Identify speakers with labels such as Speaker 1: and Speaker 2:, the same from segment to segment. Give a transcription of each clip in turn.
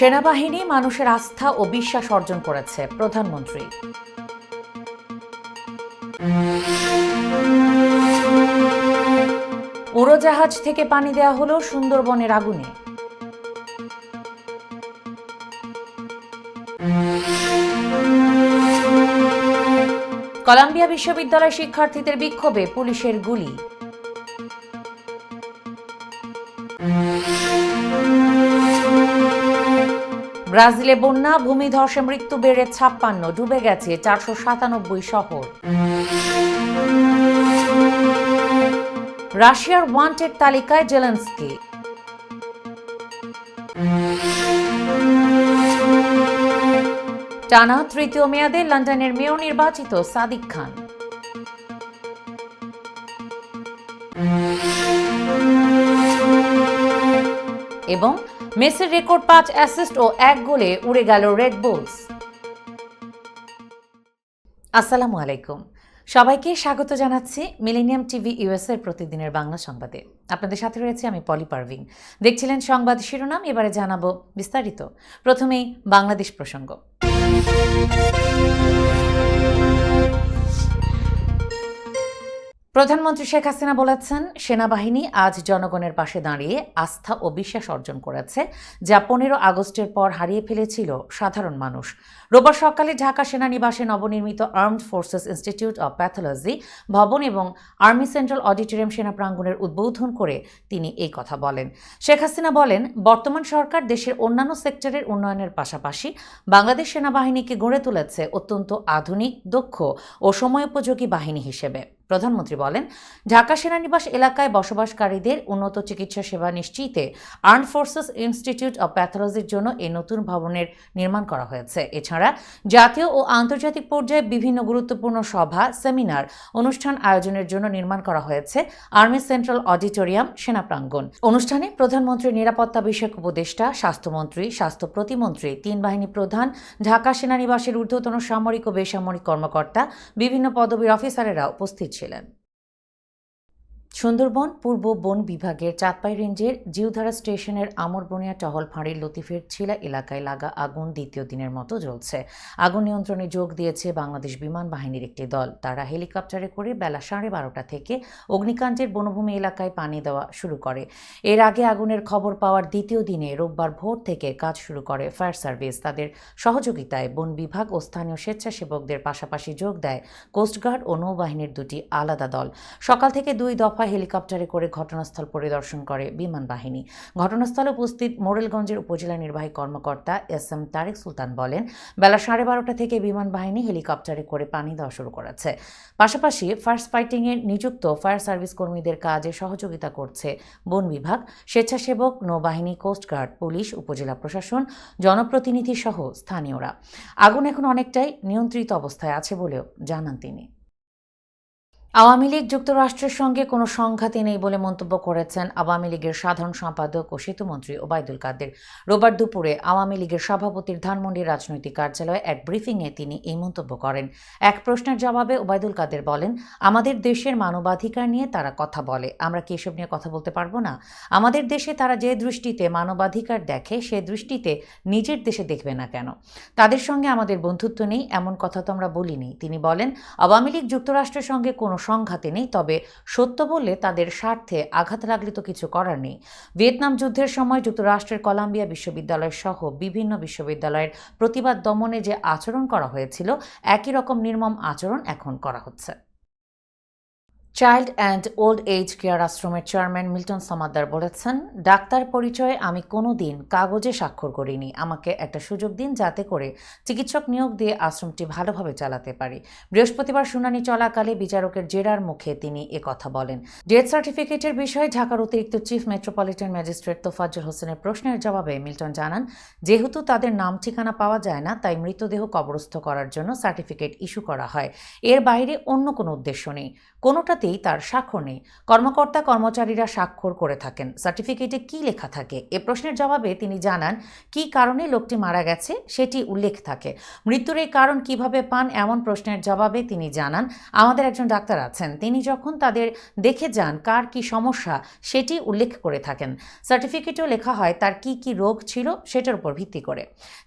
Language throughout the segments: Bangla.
Speaker 1: সেনাবাহিনী মানুষের আস্থা ও বিশ্বাস অর্জন করেছে, প্রধানমন্ত্রী। উড়োজাহাজ থেকে পানি দেওয়া হলো সুন্দরবনের আগুনে। কলাম্বিয়া বিশ্ববিদ্যালয় শিক্ষার্থীদের বিক্ষোভে পুলিশের গুলি। ব্রাজিলে বন্যা, ভূমিধসে মৃত্যু বেড়ে ছাপ্পান্ন, ডুবে গেছে চারশো সাতানব্বই শহর। রাশিয়ার ওয়ান্টেড তালিকায় জেলেন্সকি। টানা তৃতীয় মেয়াদে লন্ডনের মেয়র নির্বাচিত সাদিক খান। এবং মেসির রেকর্ড পাঁচ অ্যাসিস্ট ও এক গোলে উড়ে গেল রেড বুলস আসসালামু আলাইকুম। সবাইকে স্বাগত জানাচ্ছি মিলেনিয়াম টিভি ইউএসএর প্রতিদিনের বাংলা সংবাদে। আপনাদের সাথে রয়েছে আমি পলি পারভিন। দেখছিলেন সংবাদ শিরোনাম, এবারে জানাব বিস্তারিত। প্রথমেই বাংলাদেশ প্রসঙ্গ। প্রধানমন্ত্রী শেখ হাসিনা বলেছেন, সেনাবাহিনী আজ জনগণের পাশে দাঁড়িয়ে আস্থা ও বিশ্বাস অর্জন করেছে, যা পনেরো আগস্টের পর হারিয়ে ফেলেছিল সাধারণ মানুষ। রোববার সকালে ঢাকা সেনানিবাসে নবনির্মিত armed forces institute of pathology ভবন এবং আর্মি সেন্ট্রাল অডিটোরিয়াম সেনা প্রাঙ্গণের উদ্বোধন করে তিনি এই কথা বলেন। শেখ হাসিনা বলেন, বর্তমান সরকার দেশের অন্যান্য সেক্টরের উন্নয়নের পাশাপাশি বাংলাদেশ সেনাবাহিনীকে গড়ে তুলেছে অত্যন্ত আধুনিক, দক্ষ ও সময়োপযোগী বাহিনী হিসেবে। প্রধানমন্ত্রী বলেন, ঢাকা সেনানিবাস এলাকায় বসবাসকারীদের উন্নত চিকিৎসা সেবা নিশ্চিতে আর্ম ফোর্সেস ইনস্টিটিউট অব প্যাথোলজির জন্য এই নতুন ভবনের নির্মাণ করা হয়েছে। এছাড়া জাতীয় ও আন্তর্জাতিক পর্যায়ে বিভিন্ন গুরুত্বপূর্ণ সভা, সেমিনার, অনুষ্ঠান আয়োজনের জন্য নির্মাণ করা হয়েছে আর্মি সেন্ট্রাল অডিটোরিয়াম, সেনা প্রাঙ্গণ। অনুষ্ঠানে প্রধানমন্ত্রীর নিরাপত্তা বিষয়ক উপদেষ্টা, স্বাস্থ্যমন্ত্রী, স্বাস্থ্য প্রতিমন্ত্রী, তিন বাহিনী প্রধান, ঢাকা সেনানিবাসের ঊর্ধ্বতন সামরিক ও বেসামরিক কর্মকর্তা, বিভিন্ন পদবীর অফিসারেরা উপস্থিত ছিলেন সুন্দরবন পূর্ব বন বিভাগের চাঁদপাই রেঞ্জের জিউধারা স্টেশনের আমরবনিয়া টহল ফাঁড়ির লতিফের ছিলা এলাকায় লাগা আগুন দ্বিতীয় দিনের মতো জ্বলছে। আগুন নিয়ন্ত্রণে যোগ দিয়েছে বাংলাদেশ বিমান বাহিনীর একটি দল। তারা হেলিকপ্টারে করে বেলা সাড়ে বারোটা থেকে অগ্নিকাণ্ডের বনভূমি এলাকায় পানি দেওয়া শুরু করে। এর আগে আগুনের খবর পাওয়ার দ্বিতীয় দিনে রোববার ভোর থেকে কাজ শুরু করে ফায়ার সার্ভিস। তাদের সহযোগিতায় বন বিভাগ ও স্থানীয় স্বেচ্ছাসেবকদের পাশাপাশি যোগ দেয় কোস্টগার্ড ও নৌবাহিনীর দুটি আলাদা দল। সকাল থেকে দুই দফা হেলিকপ্টারে করে ঘটনাস্থল পরিদর্শন করে বিমান বাহিনী। ঘটনাস্থলে উপস্থিত মোরেলগঞ্জের উপজেলা নির্বাহী কর্মকর্তা এস এম তারেক সুলতান বলেন, বেলা সাড়ে বারোটা থেকে বিমান বাহিনী হেলিকপ্টারে করে পানি দেওয়া শুরু করেছে। পাশাপাশি ফায়ার ফাইটিংয়ে নিযুক্ত ফায়ার সার্ভিস কর্মীদের কাজে সহযোগিতা করছে বন বিভাগ, স্বেচ্ছাসেবক, নৌবাহিনী কোস্টগার্ড পুলিশ, উপজেলা প্রশাসন, জনপ্রতিনিধি সহ স্থানীয়রা। আগুন এখন অনেকটাই নিয়ন্ত্রিত অবস্থায় আছে বলেও জানান তিনি। আওয়ামী লীগ যুক্তরাষ্ট্রের সঙ্গে কোনো সংঘাতে নেই বলে মন্তব্য করেছেন আওয়ামী লীগের সাধারণ সম্পাদক ও সেতুমন্ত্রী ওবায়দুল কাদের। রোববার দুপুরে আওয়ামী লীগের সভাপতির ধানমন্ডি রাজনৈতিক কার্যালয়ে এক ব্রিফিংয়ে তিনি এই মন্তব্য করেন। এক প্রশ্নের জবাবে ওবায়দুল কাদের বলেন, আমাদের দেশের মানবাধিকার নিয়ে তারা কথা বলে। আমরা কি এসব নিয়ে কথা বলতে পারব না? আমাদের দেশে তারা যে দৃষ্টিতে মানবাধিকার দেখে, সে দৃষ্টিতে নিজের দেশে দেখবে না কেন? তাদের সঙ্গে আমাদের বন্ধুত্ব নেই, এমন কথা তো আমরা বলিনি। তিনি বলেন, আওয়ামী লীগ যুক্তরাষ্ট্রের সঙ্গে কোনো সংঘাতে নেই, তবে সত্য বললে তাদের স্বার্থে আঘাত লাগলে তো কিছু করার নেই। ভিয়েতনাম যুদ্ধের সময় যুক্তরাষ্ট্রের কলাম্বিয়া বিশ্ববিদ্যালয় সহ বিভিন্ন বিশ্ববিদ্যালয়ের প্রতিবাদ দমনে যে আচরণ করা হয়েছিল, একই রকম নির্মম আচরণ এখন করা হচ্ছে। Child and old age care আশ্রমের চেয়ারম্যান মিল্টন সমাদ্দার বলেছেন, ডাক্তার পরিচয়ে আমি কোনো দিন কাগজে স্বাক্ষর করিনি। আমাকে একটা সুযোগ দিন যাতে করে চিকিৎসক নিয়োগ দিয়ে আশ্রমটি ভালোভাবে চালাতে পারি। বৃহস্পতিবার শুনানি চলাকালে বিচারকের জেরার মুখে তিনি কথা বলেন। ডেথ সার্টিফিকেটের বিষয়ে ঢাকার অতিরিক্ত চিফ মেট্রোপলিটন ম্যাজিস্ট্রেট তোফাজ্জল হোসেনের প্রশ্নের জবাবে মিল্টন জানান, যেহেতু তাদের নাম ঠিকানা পাওয়া যায় না, তাই মৃতদেহ কবরস্থ করার জন্য সার্টিফিকেট ইস্যু করা হয়। এর বাইরে অন্য কোনো উদ্দেশ্য নেই। কোনোটা নমুনাতেই তার স্বাক্ষর নেই। কর্মকর্তা কর্মচারীরা স্বাক্ষর করে থাকেন। সার্টিফিকেটে কি লেখা থাকে? এ প্রশ্নের জবাবে তিনি জানান, কী কারণে লোকটি মারা গেছে সেটি উল্লেখ থাকে। মৃত্যুর এই কারণ কীভাবে পান এমন প্রশ্নের জবাবে তিনি জানান, আমাদের একজন ডাক্তার আছেন। তিনি যখন তাদের দেখে যান কার কি সমস্যা, সেটি উল্লেখ করে থাকেন। সার্টিফিকেটেও লেখা হয় তার কি কি রোগ ছিল সেটার উপর ভিত্তি করে।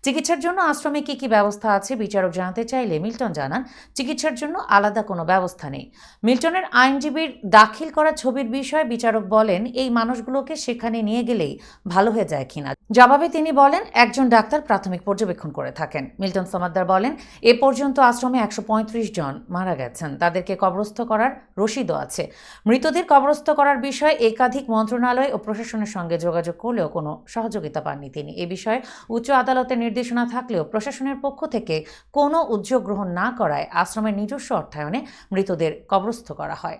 Speaker 1: চিকিৎসার জন্য আশ্রমে কি কি ব্যবস্থা আছে? বিচারক জানাতে চাইলে মিল্টন জানান, চিকিৎসার জন্য আলাদা কোনো ব্যবস্থা নেই। মিল্টনের আইনজীবীর দাখিল করা ছবির বিষয়ে বিচারক বলেন, এই মানুষগুলোকে সেখানে নিয়ে গেলেই ভালো হয়ে যায় কিনা। জবাবে তিনি বলেন, একজন ডাক্তার প্রাথমিক পর্যবেক্ষণ করে থাকেন। মিল্টন সমাদ্দার বলেন, এ পর্যন্ত আশ্রমে একশো পঁয়ত্রিশ জন মারা গেছেন। তাদেরকে কবরস্থ করার রসিদও আছে। মৃতদের কবরস্থ করার বিষয়ে একাধিক মন্ত্রণালয় ও প্রশাসনের সঙ্গে যোগাযোগ করলেও কোনো সহযোগিতা পাননি তিনি। এ বিষয়ে উচ্চ আদালতের নির্দেশনা থাকলেও প্রশাসনের পক্ষ থেকে কোনো উদ্যোগ গ্রহণ না করায় আশ্রমের নিজস্ব অর্থায়নে মৃতদের কবরস্থ করা হয়।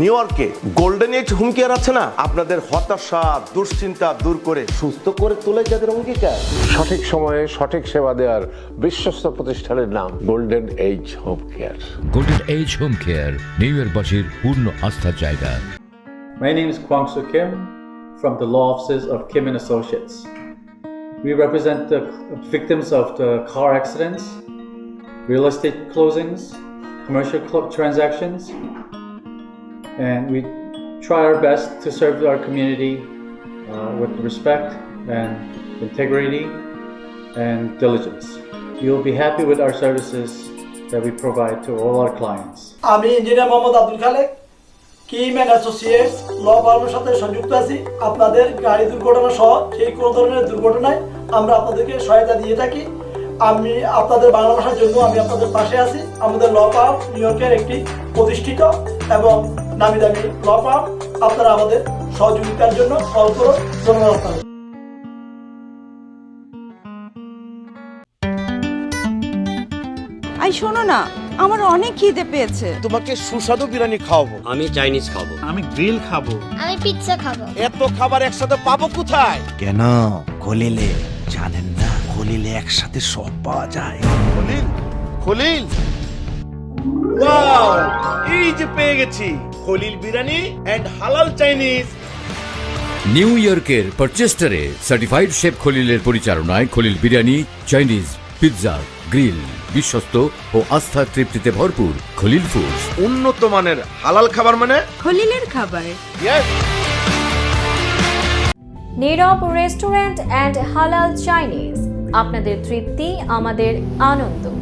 Speaker 2: নিউ ইয়র্কে গোল্ডেন এজ হুমকি আছে না? আপনাদের হতাশা দুশ্চিন্তা দূর করে সুস্থ করে তোলে যাদের অঙ্গীকার।
Speaker 3: সঠিক সময়ে সঠিক সেবা দেওয়ার বিশ্বস্ত প্রতিষ্ঠানের নাম golden age home care
Speaker 4: golden age home care New York বাসীর পূর্ণ আস্থার জায়গা।
Speaker 5: My name is Kwang Soo Kim from the law offices of Kim and associates we represent the victims of the car accidents real estate closings commercial transactions and we try our best to serve our community uh, with respect and integrity and diligence. You'll be happy with our services that we provide to all our clients.
Speaker 6: আমি engineer Mohammad Abdul Khalek Kim and associates law ফার্মের সাথে সংযুক্ত আছি আপনাদের গাড়ি দুর্ঘটনা সহ সেই কোনো ধরনের দুর্ঘটনায় আমরা আপনাদেরকে সহায়তা দিয়ে থাকি আমি আপনাদের বাংলা ভাষার জন্য আমি আপনাদের পাশে আছি আমাদের ল ফার্ম নিউ ইয়র্কের একটি প্রতিষ্ঠিত এবং নামি দামি ল ফার্ম আপনারা আমাদের সহযোগিতার জন্য কল করুন ধন্যবাদ আপনাদের।
Speaker 7: আই শোনো না আমার অনেক খিদে পেয়েছে।
Speaker 2: তোমাকে সুস্বাদু বিরিয়ানি খাওয়াবো।
Speaker 8: আমি চাইনিজ খাব।
Speaker 9: আমি গ্রিল খাব।
Speaker 10: আমি পিৎজা খাব।
Speaker 2: এত খাবার একসাথে পাবো কোথায়?
Speaker 8: কেন? খলিলে জানেন না খলিলে একসাথে সব পাওয়া যায়।
Speaker 2: খলিল খলিল! ওয়াও এই যে পেয়ে গেছি। Khalil biryani and halal Chinese.
Speaker 4: New ইয়র্কের পারচেস্টারে সার্টিফাইড শেফ খলিলের পরিচালনায় Khalil biryani Chinese pizza grill বিশ্বস্ত ও আস্থার তৃপ্তিতে ভরপুর খলিল ফুডস
Speaker 2: উন্নত মানের হালাল খাবার মানে?
Speaker 7: খলিলের খাবার.
Speaker 9: Nirab restaurant and halal Chinese আপনাদের তৃপ্তি আমাদের আনন্দ।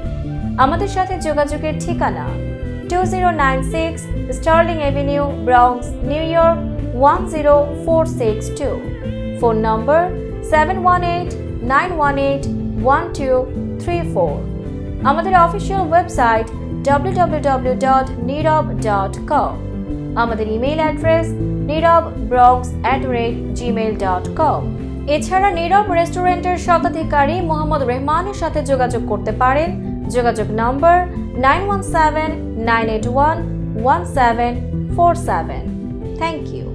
Speaker 9: আমাদের সাথে যোগাযোগের ঠিকানা two zero nine six Sterling avenue Bronx New York one zero four six two phone number seven one eight nine one eight one two three four আমাদের অফিসিয়াল ওয়েবসাইট www.nirab.com আমাদের email address Nirab ব্রগস at rate Gmail dot com এছাড়া নীরব রেস্টুরেন্টের শতাধিকারী মোহাম্মদ রেহমানের সাথে যোগাযোগ করতে পারেন যোগাযোগ number nine one seven nine eight one one seven four seven thank you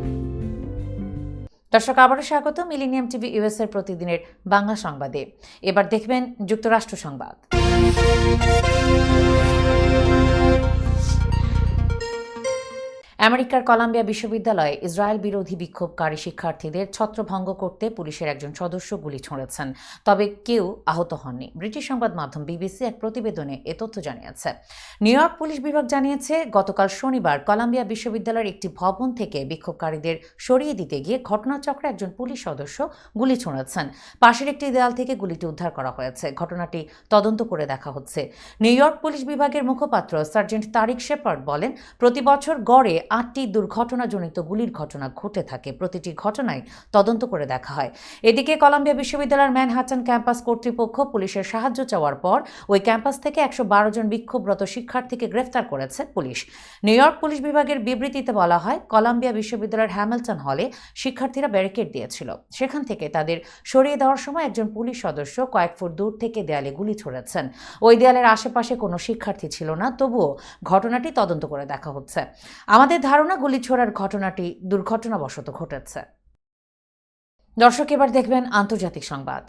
Speaker 1: দর্শক, আবারও স্বাগত মিলিনিয়াম টিভি ইউএস এর প্রতিদিনের বাংলা সংবাদে। এবার দেখবেন যুক্তরাষ্ট্র সংবাদ। আমেরিকার কলাম্বিয়া বিশ্ববিদ্যালয়ে ইসরায়েল বিরোধী বিক্ষোভকারী শিক্ষার্থীদের ছত্রভঙ্গ করতে পুলিশের একজন সদস্য গুলি ছুঁড়েছেন। তবে কেউ আহত হননি। ব্রিটিশ সংবাদ মাধ্যম বিবিসি এক প্রতিবেদনে এ তথ্য জানিয়েছে। নিউ ইয়র্ক পুলিশ বিভাগ জানিয়েছে, গতকাল শনিবার কলাম্বিয়া বিশ্ববিদ্যালয়ের একটি ভবন থেকে বিক্ষোভকারীদের সরিয়ে দিতে গিয়ে ঘটনাচক্রে একজন পুলিশ সদস্য গুলি ছুঁড়েছেন। পাশের একটি দেয়াল থেকে গুলিটি উদ্ধার করা হয়েছে। ঘটনাটি তদন্ত করে দেখা হচ্ছে। নিউ ইয়র্ক পুলিশ বিভাগের মুখপাত্র সার্জেন্ট তারিক শেপার্ড বলেন, প্রতি বছর গড়ে আটটি দুর্ঘটনাজনিত গুলির ঘটনা ঘটে থাকে। প্রতিটি ঘটনায় তদন্ত করে দেখা হয়। এদিকে কলাম্বিয়া বিশ্ববিদ্যালয়ের ম্যানহাটন ক্যাম্পাস কর্তৃপক্ষ পুলিশের সাহায্য চাওয়ার পর ওই ক্যাম্পাস থেকে একশো বারো জন বিক্ষোভরত শিক্ষার্থীকে গ্রেফতার করেছে পুলিশ। নিউ ইয়র্ক পুলিশ বিভাগের বিবৃতিতে বলা হয়, কলাম্বিয়া বিশ্ববিদ্যালয়ের হ্যামিল্টন হলে শিক্ষার্থীরা ব্যারিকেড দিয়েছিল। সেখান থেকে তাদের সরিয়ে দেওয়ার সময় একজন পুলিশ সদস্য কয়েক ফুট দূর থেকে দেয়ালে গুলি ছুড়েছেন। ওই দেয়ালের আশেপাশে কোনো শিক্ষার্থী ছিল না, তবুও ঘটনাটি তদন্ত করে দেখা হচ্ছে। আমাদের ধারণা গুলি ছোড়ার ঘটনাটি দুর্ঘটনাবশত ঘটেছে। দর্শক, এবার দেখবেন আন্তর্জাতিক সংবাদ।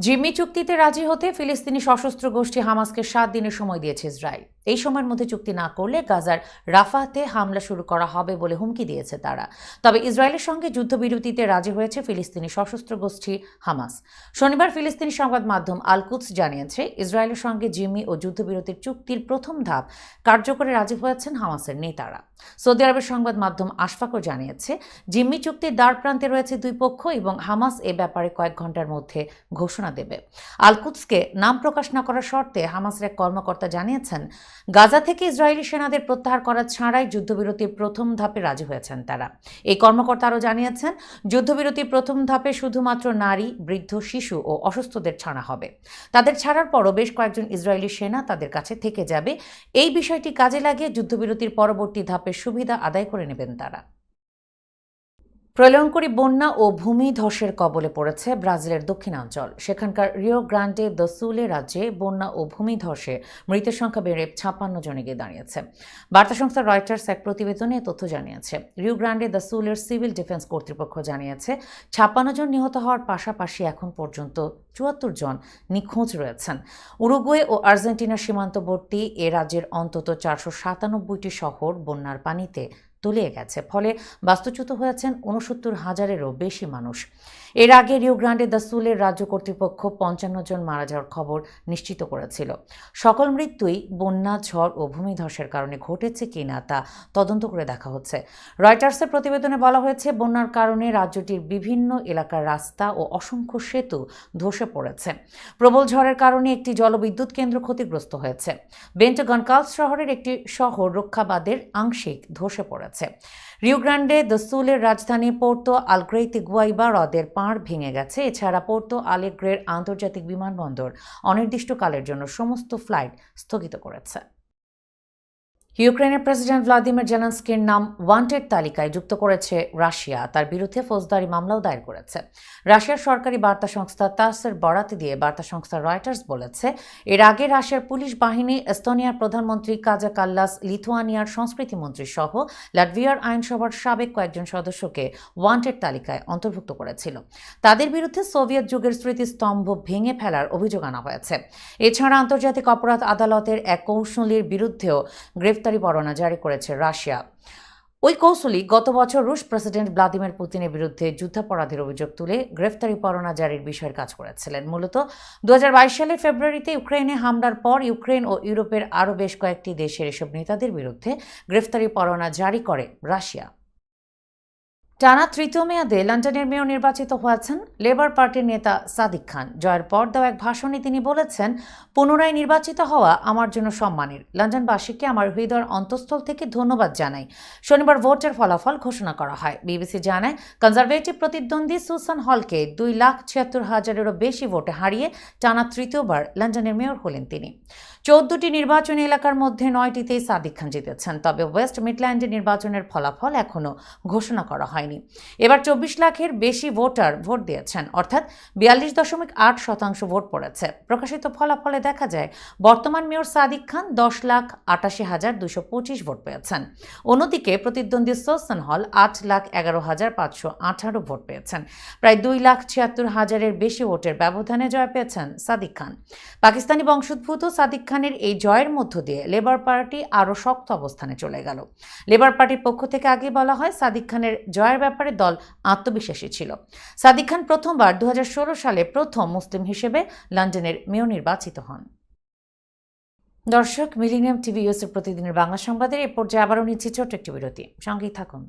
Speaker 1: জিম্মি চুক্তিতে রাজি হতে ফিলিস্তিনি সশস্ত্র গোষ্ঠী হামাসকে সাত দিনের সময় দিয়েছে ইসরায়েল। এই সময়ের মধ্যে চুক্তি না করলে গাজার রাফাতে হামলা শুরু করা হবে বলে হুমকি দিয়েছে তারা। তবে ইসরায়েলের সঙ্গে যুদ্ধবিরতিতে রাজি হয়েছে ফিলিস্তিনি সশস্ত্র গোষ্ঠী হামাস। শনিবার ফিলিস্তিনি সংবাদ মাধ্যম আলকুৎস জানিয়েছে, ইসরায়েলের সঙ্গে জিম্মি ও যুদ্ধবিরতির চুক্তির প্রথম ধাপ কার্যকরে রাজি হয়েছেন হামাসের নেতারা। সৌদি আরবের সংবাদ মাধ্যম আশফাকও জানিয়েছে, জিম্মি চুক্তির দ্বার প্রান্তে রয়েছে দুই পক্ষ এবং হামাস এ ব্যাপারে কয়েক ঘণ্টার মধ্যে ঘোষণা দেবে। আলকুৎসকে নাম প্রকাশ না করার শর্তে হামাসের এক কর্মকর্তা জানিয়েছেন গাজা থেকে ইসরায়েলি সেনাদের প্রত্যাহার করা ছাড়াই যুদ্ধবিরতির প্রথম ধাপে রাজি হয়েছেন তারা। এই কর্মকর্তা আরও জানিয়েছেন, যুদ্ধবিরতির প্রথম ধাপে শুধুমাত্র নারী, বৃদ্ধ, শিশু ও অসুস্থদের ছাড়া হবে। তাদের ছাড়ার পরও বেশ কয়েকজন ইসরায়েলি সেনা তাদের কাছে থেকে যাবে। এই বিষয়টি কাজে লাগিয়ে যুদ্ধবিরতির পরবর্তী ধাপের সুবিধা আদায় করে নেবেন তারা। প্রলয়ঙ্করী বন্যা ও ভূমি ধসের কবলে পড়েছে ব্রাজিলের দক্ষিণাঞ্চল। সেখানকার রিও গ্রান্ডে দ সুলে রাজ্যে বন্যা ও ভূমি ধসে মৃতের সংখ্যা বেড়ে ছাপ্পান্ন জনে গিয়ে দাঁড়িয়েছে। বার্তা সংস্থা রয়টার্স এক প্রতিবেদনে তথ্য জানিয়েছে। রিও গ্রান্ডে দ্য সুলের সিভিল ডিফেন্স কর্তৃপক্ষ জানিয়েছে, ছাপ্পান্ন জন নিহত হওয়ার পাশাপাশি এখন পর্যন্ত চুয়াত্তর জন নিখোঁজ রয়েছেন। উরুগুয়ে ও আর্জেন্টিনার সীমান্তবর্তী এ রাজ্যের অন্তত চারশো সাতানব্বইটি শহর বন্যার পানিতে তলিয়ে গেছে। ফলে বাস্তুচ্যুত হয়েছেন উনসত্তর হাজারেরও বেশি মানুষ। এর আগে রিও গ্রান্ডে দ্য সুলের রাজ্য কর্তৃপক্ষ পঞ্চান্ন জন মারা যাওয়ার খবর নিশ্চিত করেছিল। সকল মৃত্যুই বন্যা, ঝড় ও ভূমিধসের কারণে ঘটেছে কিনা তা তদন্ত করে দেখা হচ্ছে। রয়টার্সের প্রতিবেদনে বলা হয়েছে, বন্যার কারণে রাজ্যটির বিভিন্ন এলাকার রাস্তা ও অসংখ্য সেতু ধসে পড়েছে। প্রবল ঝড়ের কারণে একটি জলবিদ্যুৎ কেন্দ্র ক্ষতিগ্রস্ত হয়েছে। বেন্টো গনকালস শহরের একটি শহর রক্ষাবাদের আংশিক ধসে পড়েছে। রিও গ্রান্ডে দ্য সুলের রাজধানী পোর্তো আলগ্রেইতে গুয়াইবা হ্রদের পাড় ভেঙে গেছে। এছাড়া পোর্তো আলেগ্রের আন্তর্জাতিক বিমানবন্দর অনির্দিষ্টকালের জন্য সমস্ত ফ্লাইট স্থগিত করেছে। ইউক্রেনের প্রেসিডেন্ট ভ্লাদিমির জেলেন্সকির নাম ওয়ান্টেড তালিকায় যুক্ত করেছে রাশিয়া। তার বিরুদ্ধে ফৌজদারি মামলাও দায়ের করেছে। রাশিয়ার সরকারি বার্তা সংস্থা তাসের বরাতে দিয়ে বার্তা সংস্থা রয়টার্স বলেছে, এর আগে রাশিয়ার পুলিশ বাহিনী, এস্তোনিয়ার প্রধানমন্ত্রী কাজা কাল্লাস, লিথুয়ানিয়ার সংস্কৃতি মন্ত্রী সহ লাটভিয়ার আইনসভার সাবেক কয়েকজন সদস্যকে ওয়ান্টেড তালিকায় অন্তর্ভুক্ত করেছিল। তাদের বিরুদ্ধে সোভিয়েত যুগের স্মৃতিস্তম্ভ ভেঙে ফেলার অভিযোগ আনা হয়েছে। এছাড়া আন্তর্জাতিক অপরাধ আদালতের এক কৌশলীর বিরুদ্ধেও গ্রেফতারি পরোয়ানা জারি করেছে রাশিয়া। ওই কৌশলী গত বছর রুশ প্রেসিডেন্ট ভ্লাদিমির পুতিনের বিরুদ্ধে যুদ্ধাপরাধের অভিযোগ তুলে গ্রেফতারি পরোয়ানা জারির বিষয়ের কাজ করেছিলেন। মূলত দু হাজার বাইশ সালের ফেব্রুয়ারিতে ইউক্রেনে হামলার পর ইউক্রেন ও ইউরোপের আরও বেশ কয়েকটি দেশের এসব নেতাদের বিরুদ্ধে গ্রেফতারি পরোয়ানা জারি করে রাশিয়া। টানা তৃতীয় মেয়াদে লন্ডনের মেয়র নির্বাচিত হয়েছেন লেবার পার্টির নেতা সাদিক খান। জয়ের পর দেওয়া এক ভাষণে তিনি বলেছেন, পুনরায় নির্বাচিত হওয়া আমার জন্য সম্মানের। লন্ডনবাসীকে আমার হৃদয়ের অন্তঃস্থল থেকে ধন্যবাদ জানাই। শনিবার ভোটের ফলাফল ঘোষণা করা হয়। বিবিসি জানায়, কনজারভেটিভ প্রতিদ্বন্দ্বী সুসান হলকে দুই লাখ ছিয়াত্তর হাজারেরও বেশি ভোটে হারিয়ে টানা তৃতীয়বার লন্ডনের মেয়র হলেন তিনি। চৌদ্দটি নির্বাচনী এলাকার মধ্যে নয়টিতেই সাদিক খান জিতেছেন, তবে ওয়েস্ট মিডল্যান্ডে নির্বাচনের ফলাফল এখনও ঘোষণা করা হয়নি এবার চব্বিশ লাখের বেশি ভোটার ভোট দিয়েছেন। অর্থাৎ বিয়াল্লিশ দশমিক আট শতাংশ ভোট পড়েছে। প্রকাশিত ফলাফলে দেখা যায়, বর্তমান মেয়র সাদিক খান দশ লাখ আটাশি হাজার দুশো পঁচিশ ভোট পেয়েছেন। অন্যদিকে প্রতিদ্বন্দ্বী সোসান হল আট লাখ এগারো হাজার পাঁচশো আঠারো ভোট পেয়েছেন। প্রায় দুই লাখ ছিয়াত্তর হাজারের বেশি ভোটের ব্যবধানে জয় পেয়েছেন সাদিক খান। পাকিস্তানি বংশোদ্ভূত সাদিক খানের এই জয়ের মধ্য দিয়ে লেবার পার্টি আরও শক্ত অবস্থানে চলে গেল। লেবার পার্টির পক্ষ থেকে আগে বলা হয়, সাদিক খানের জয়ের ব্যাপারে দল আত্মবিশ্বাসী ছিল। সাদিক খান প্রথমবার দু হাজার ষোলো সালে প্রথম মুসলিম হিসেবে লন্ডনের মেয়র নির্বাচিত হন। দর্শক, মিলিনিয়াম টিভি ইউএসের প্রতিদিনের বাংলা সংবাদের এ পর্যায়ে আবারও নিচ্ছি ছোট্ট একটি বিরতি। সঙ্গেই থাকুন।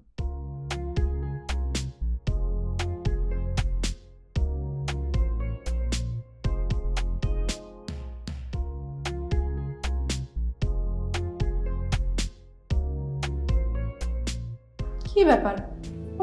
Speaker 11: কি ব্যাপার?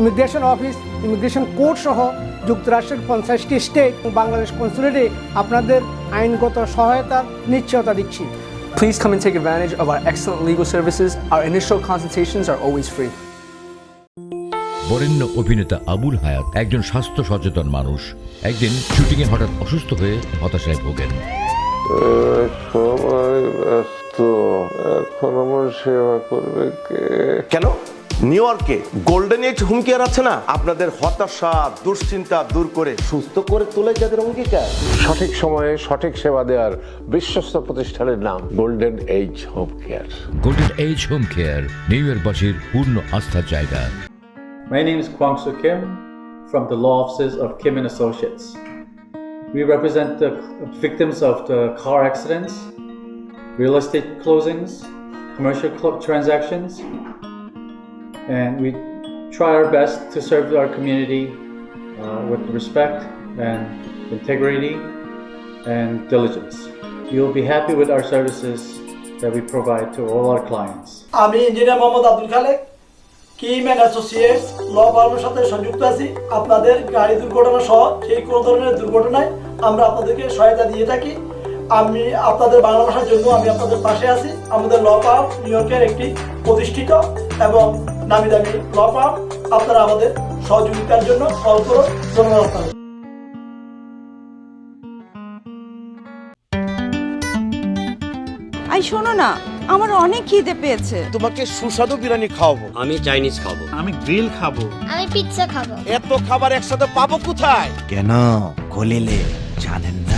Speaker 12: immigration office immigration court সহ যুক্তরাষ্ট্রের পঞ্চাশটি স্টেট ও বাংলাদেশ কনসুলেটে আপনাদের আইনগত সহায়তার নিশ্চয়তা দিচ্ছি।
Speaker 13: Please come and take advantage of our excellent legal services. Our initial consultations are always free.
Speaker 4: বরেণ্য অভিনেতা আবুল হায়াত একজন স্বাস্থ্য সচেতন মানুষ। একদিন শুটিংয়ে হঠাৎ অসুস্থ হয়ে হতাশায় ভোগেন।
Speaker 3: সবাই ব্যস্ত। এখন আমার সেবা করবে কে?
Speaker 2: কেন? নিউ ইয়র্কে গোল্ডেন এজ হুমকি আর আছে না? আপনাদের হতাশা দুশ্চিন্তা দূর করে সুস্থ করে তোলে যাদের অঙ্গীকার।
Speaker 3: সঠিক সময়ে সঠিক সেবা দেওয়ার বিশ্বস্ত প্রতিষ্ঠানের নাম golden age home care
Speaker 4: golden age home care New York বাসীর পূর্ণ আস্থার জায়গা।
Speaker 5: My name is Kwang Soo Kim from the law offices of Kim and associates we represent the victims of the car accidents real estate closings commercial transactions and we try our best to serve our community uh, with respect and integrity and diligence. You'll be happy with our services that we provide to all our clients.
Speaker 6: আমি engineer Mohammad Abdul Khalek Kim and associates law ফার্মের সাথে সংযুক্ত আছি আপনাদের গাড়ি দুর্ঘটনা সহ সেই কোনো ধরনের দুর্ঘটনায় আমরা আপনাদেরকে সহায়তা দিয়ে থাকি আমি আপনাদের বাংলা ভাষার জন্য আমি আপনাদের পাশে আছি। আমাদের ল ফার্ম নিউ ইয়র্কের একটি প্রতিষ্ঠিত এবং নামি দামি ল ফার্ম আপনারা আমাদের সহযোগিতার জন্য কল করুন। ধন্যবাদ আপনাদের।
Speaker 7: আই শোনো না আমার অনেক খিদে পেয়েছে।
Speaker 2: তোমাকে সুস্বাদু বিরিয়ানি খাওয়াবো।
Speaker 8: আমি চাইনিজ খাব।
Speaker 2: আমি গ্রিল খাব।
Speaker 14: আমি পিৎজা খাব।
Speaker 2: এত খাবার একসাথে পাবো কোথায়?
Speaker 8: কেন? খলিলে জানেন না?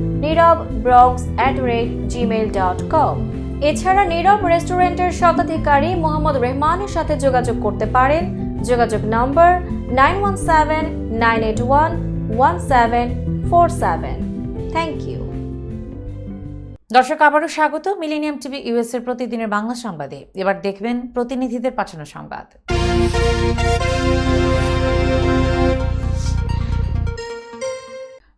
Speaker 9: নীরব ব্রগস at rate Gmail dot com এছাড়া নীরব রেস্টুরেন্টের স্বত্বাধিকারী মোহাম্মদ রেহমানের সাথে যোগাযোগ করতে পারেন। যোগাযোগ number nine one seven nine eight one one seven four seven thank you
Speaker 1: দর্শক, আবারও স্বাগত মিলেনিয়াম টিভি ইউএস এর প্রতিদিনের বাংলা সংবাদে। এবার দেখবেন প্রতিনিধিদের পাঠানো সংবাদ।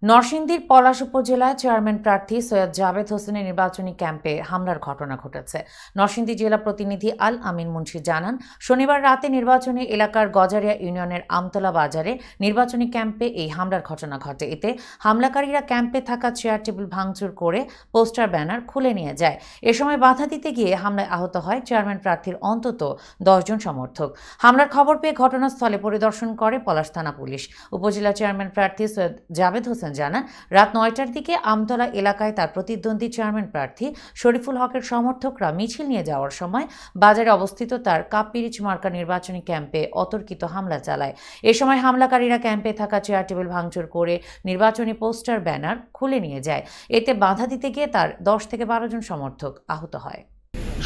Speaker 1: নরসিংদীর পলাশ উপজেলায় চেয়ারম্যান প্রার্থী সৈয়দ জাভেদ হোসেনের নির্বাচনী ক্যাম্পে হামলার ঘটনা ঘটেছে। নরসিংদী জেলা প্রতিনিধি আল আমিন মুন্সি জানান, শনিবার রাতে নির্বাচনী এলাকার গজারিয়া ইউনিয়নের আমতলা বাজারে নির্বাচনী ক্যাম্পে এই হামলার ঘটনা ঘটে। এতে হামলাকারীরা ক্যাম্পে থাকা চেয়ার টেবিল ভাঙচুর করে পোস্টার, ব্যানার খুলে নিয়ে যায়। এ সময় বাধা দিতে গিয়ে হামলায় আহত হয় চেয়ারম্যান প্রার্থীর অন্তত দশজন সমর্থক। হামলার খবর পেয়ে ঘটনাস্থলে পরিদর্শন করে পলাশ থানা পুলিশ। উপজেলা চেয়ারম্যান প্রার্থী সৈয়দ জাভেদ হোসেন জানান, রাত নয়টার দিকে আমতলা এলাকায় তার প্রতিদ্বন্দ্বী চেয়ারম্যান প্রার্থী শরীফুল হকের সমর্থকরা মিছিল নিয়ে যাওয়ার সময় বাজারে অবস্থিত তার কাপিরিচ মার্কা নির্বাচনী ক্যাম্পে অতর্কিত হামলা চালায়। এ সময় হামলাকারীরা ক্যাম্পে থাকা চেয়ার টেবিল ভাঙচুর করে নির্বাচনী পোস্টার, ব্যানার খুলে নিয়ে যায়। এতে বাধা দিতে গিয়ে তার দশ থেকে বারো জন সমর্থক আহত হয়।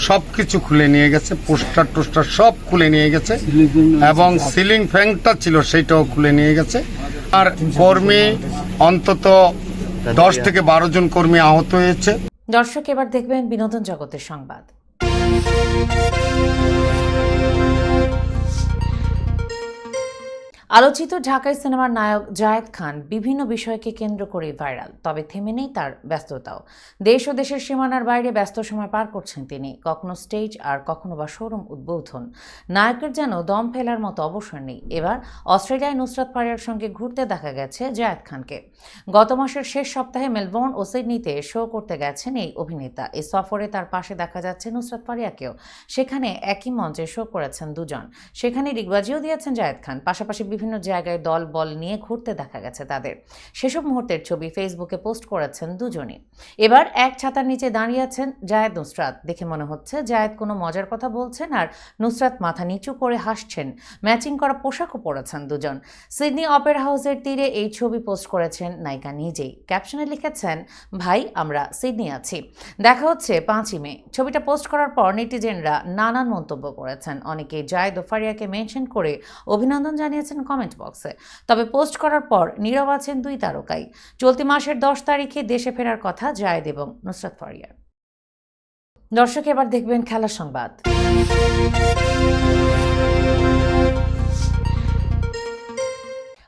Speaker 15: সব কিছু খুলে নিয়ে গেছে, পোস্টার টোস্টার সব খুলে নিয়ে গেছে এবং সিলিং ফ্যানটা ছিল সেটাও খুলে নিয়ে গেছে। আর কর্মী অন্তত দশ থেকে বারো জন কর্মী আহত হয়েছে।
Speaker 1: দর্শক, এবার দেখবেন বিনোদন জগতের সংবাদ। আলোচিত ঢাকাই সিনেমার নায়ক জায়েদ খান বিভিন্ন বিষয়কে কেন্দ্র করে ভাইরাল, তবে থেমে নেই তার ব্যস্ততাও। দেশ ও দেশের সীমানার বাইরে ব্যস্ত সময় পার করছেন তিনি, কখনো স্টেজ আর কখনো বা শোরুম উদ্বোধন। নায়কের যেন দম ফেলার মতো অবসর নেই। এবার অস্ট্রেলিয়ায় নুসরাত ফারিয়ার সঙ্গে ঘুরতে দেখা গেছে জায়েদ খানকে। গত মাসের শেষ সপ্তাহে মেলবোর্ন ও সিডনিতে শো করতে গেছেন এই অভিনেতা। এই সফরে তার পাশে দেখা যাচ্ছে নুসরাত ফারিয়াকেও সেখানে একই মঞ্চে শো করেছেন দুজন। সেখানে রিগবাজিও দিয়েছেন জায়েদ খান। পাশাপাশি বিভিন্ন জায়গায় দল বল নিয়ে ঘুরতে দেখা গেছে তাদের। সেসব মুহূর্তের ছবি ফেসবুকে পোস্ট করেছেন দুজনই। এবার এক ছাতার নিচে দাঁড়িয়ে আছেন জায়েদ নুসরাত। দেখে মনে হচ্ছে জায়েদ কোনো মজার কথা বলছেন আর নুসরাত মাথা নিচু করে হাসছেন। ম্যাচিং করা পোশাকও পরেছেন দুজন। সিডনি অপেরা হাউসের তীরে এই ছবি পোস্ট করেছেন নায়িকা নিজেই। ক্যাপশনে লিখেছেন, ভাই, আমরা সিডনি আছি। দেখা হচ্ছে পাঁচই মে। ছবিটা পোস্ট করার পর নেটিজেনরা নানান মন্তব্য করেছেন। অনেকে জায়েদ ও ফারিয়াকে মেনশন করে অভিনন্দন জানিয়েছেন কমেন্ট বক্সে তবে পোস্ট করার পর নীরব আছেন দুই তারকাই। চলতি মাসের দশ তারিখে দেশে ফেরার কথা জায়েদ এবং নুসরাত ফারিয়ার। দর্শক, এবার দেখবেন খেলা সংবাদ।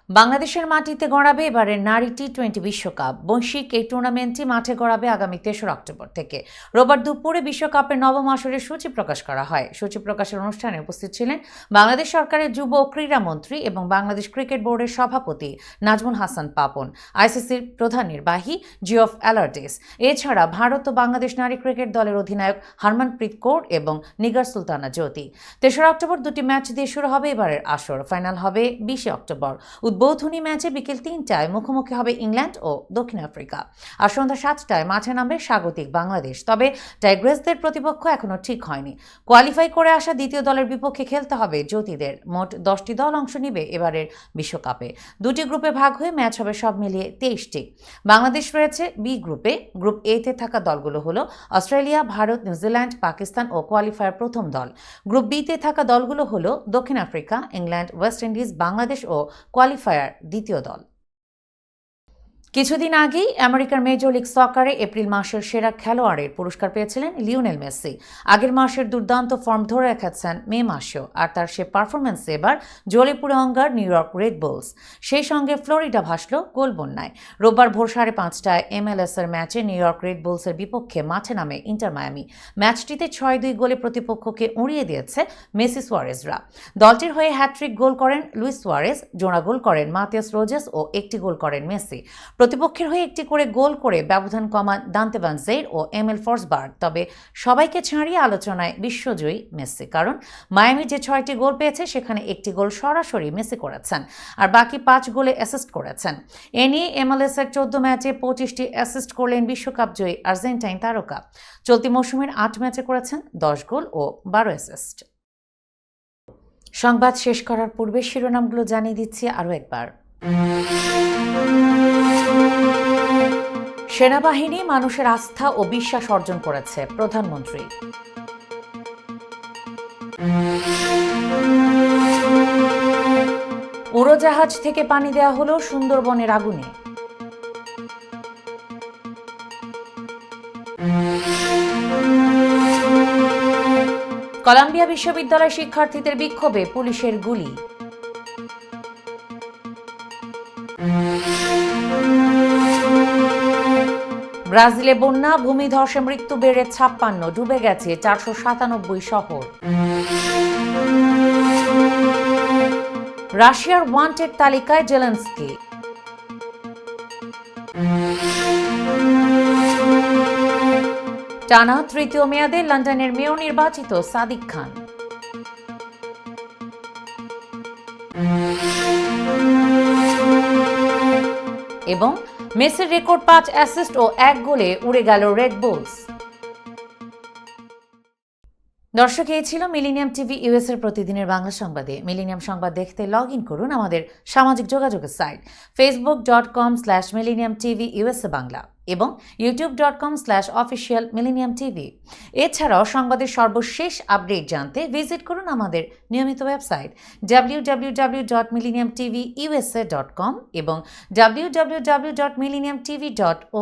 Speaker 1: বাংলাদেশের মাটিতে গড়াবে এবারে নারী টি টোয়েন্টি বিশ্বকাপ। বৈশ্বিক এই টুর্নামেন্টটি মাঠে গড়াবে আগামী তেসরা অক্টোবর থেকে। রোববার দুপুরে বিশ্বকাপের নবম আসরের সূচি প্রকাশ করা হয়। সূচি প্রকাশের অনুষ্ঠানে উপস্থিত ছিলেন বাংলাদেশ সরকারের যুব ও ক্রীড়া মন্ত্রী এবং বাংলাদেশ ক্রিকেট বোর্ডের সভাপতি নাজমুল হাসান পাপন, আইসিসির প্রধান নির্বাহী জিওফ অ্যালার্টিস এছাড়া ভারত ও বাংলাদেশ নারী ক্রিকেট দলের অধিনায়ক হারমানপ্রীত কৌর এবং নিগার সুলতানা জ্যোতি। তেসরা অক্টোবর দুটি ম্যাচ দিয়ে শুরু হবে এবারের আসর। ফাইনাল হবে বিশে অক্টোবর। উদ্বোধনী ম্যাচে বিকেল তিনটায় মুখোমুখি হবে ইংল্যান্ড ও দক্ষিণ আফ্রিকা। আর সন্ধ্যা সাতটায় মাঠে নামবে স্বাগতিক বাংলাদেশ। তবে টাইগ্রেসদের প্রতিপক্ষ এখনও ঠিক হয়নি। কোয়ালিফাই করে আসা দ্বিতীয় দলের বিপক্ষে খেলতে হবে জ্যোতিদের। মোট দশটি দল অংশ নিবে এবারের বিশ্বকাপে। দুটি গ্রুপে ভাগ হয়ে ম্যাচ হবে সব মিলিয়ে তেইশটি। বাংলাদেশ রয়েছে বি গ্রুপে। গ্রুপ এতে থাকা দলগুলো হলো Australia, Bharat New Zealand Pakistan ও কোয়ালিফায়ার প্রথম দল। গ্রুপ বিতে থাকা দলগুলো হলো দক্ষিণ Africa, England, West Indies, Bangladesh ও কোয়ালিফায়ার। দ্বিতীয় দল। কিছুদিন আগেই আমেরিকার মেজর লিগ সকারে এপ্রিল মাসের সেরা খেলোয়াড়ের পুরস্কার পেয়েছিলেন লিওনেল মেসি। আগের মাসের দুর্দান্ত ফর্ম ধরে রেখেছেন মে মাসেও, আর তার সে পারফরমেন্সে এবার জ্বলে পুরে অঙ্গার নিউ ইয়র্ক রেড বুলস। সেই সঙ্গে ফ্লোরিডা ভাসল গোল বন্যায় রোববার ভোর সাড়ে পাঁচটায় এমএলএস এর ম্যাচে নিউ ইয়র্ক রেড বুলসের বিপক্ষে মাঠে নামে ইন্টার মায়ামি। ম্যাচটিতে ছয় দুই গোলে প্রতিপক্ষকে উড়িয়ে দিয়েছে মেসি সোয়ারেজরা। দলটির হয়ে হ্যাট্রিক গোল করেন লুইস সোয়ারেজ, জোড়া গোল করেন মাতিয়াস রোজেস ও একটি গোল করেন মেসি। প্রতিপক্ষের হয়ে একটি করে গোল করে ব্যবধান কমান দান্তে বানজের ও এম এল ফর্সবার্গ। তবে সবাইকে ছাড়িয়ে আলোচনায় বিশ্বজয়ী মেসি, কারণ মায়ামি যে ছয়টি গোল পেয়েছে, সেখানে একটি গোল সরাসরি মেসি করেছেন আর বাকি পাঁচ গোলে অ্যাসিস্ট করেছেন। এ নিয়ে এমএলএস এর চোদ্দ ম্যাচে পঁচিশটি অ্যাসিস্ট করলেন বিশ্বকাপ জয়ী আর্জেন্টাইন তারকা। চলতি মৌসুমের আট ম্যাচে করেছেন দশ গোল ও বারো অ্যাসিস্ট। সংবাদ শেষ করার পূর্বে শিরোনামগুলো জানিয়ে দিচ্ছি আরও একবার। সেনাবাহিনী মানুষের আস্থা ও বিশ্বাস অর্জন করেছে, প্রধানমন্ত্রী। উড়োজাহাজ থেকে পানি দেওয়া হলো সুন্দরবনের আগুনে। কলাম্বিয়া বিশ্ববিদ্যালয় শিক্ষার্থীদের বিক্ষোভে পুলিশের গুলি। ব্রাজিলে বন্যা, ভূমিধসে মৃত্যু বেড়ে ছাপ্পান্ন, ডুবে গেছে চারশো সাতানব্বই শহর। রাশিয়ার ওয়ান্টেড তালিকায় জেলেন্সকি। টানা তৃতীয় মেয়াদে লন্ডনের মেয়র নির্বাচিত সাদিক খান। এবং মেসির রেকর্ড পাঁচ অ্যাসিস্ট ও এক গোলে উড়ে গেল রেড বুলস দর্শক, এই ছিল মিলিনিয়াম টিভি ইউএস এর প্রতিদিনের বাংলা সংবাদে। মিলিনিয়াম সংবাদ দেখতে লগ ইন করুন আমাদের সামাজিক যোগাযোগের site Facebook dot com slash Millennium TV USA Bangla. এবং YouTube dot com slash official Millennium TV এছাড়াও সংবাদের সর্বশেষ আপডেট জানতে ভিজিট করুন আমাদের নিয়মিত website W W W dot Millennium TV USA dot com এবং W W W dot Millennium TV dot ও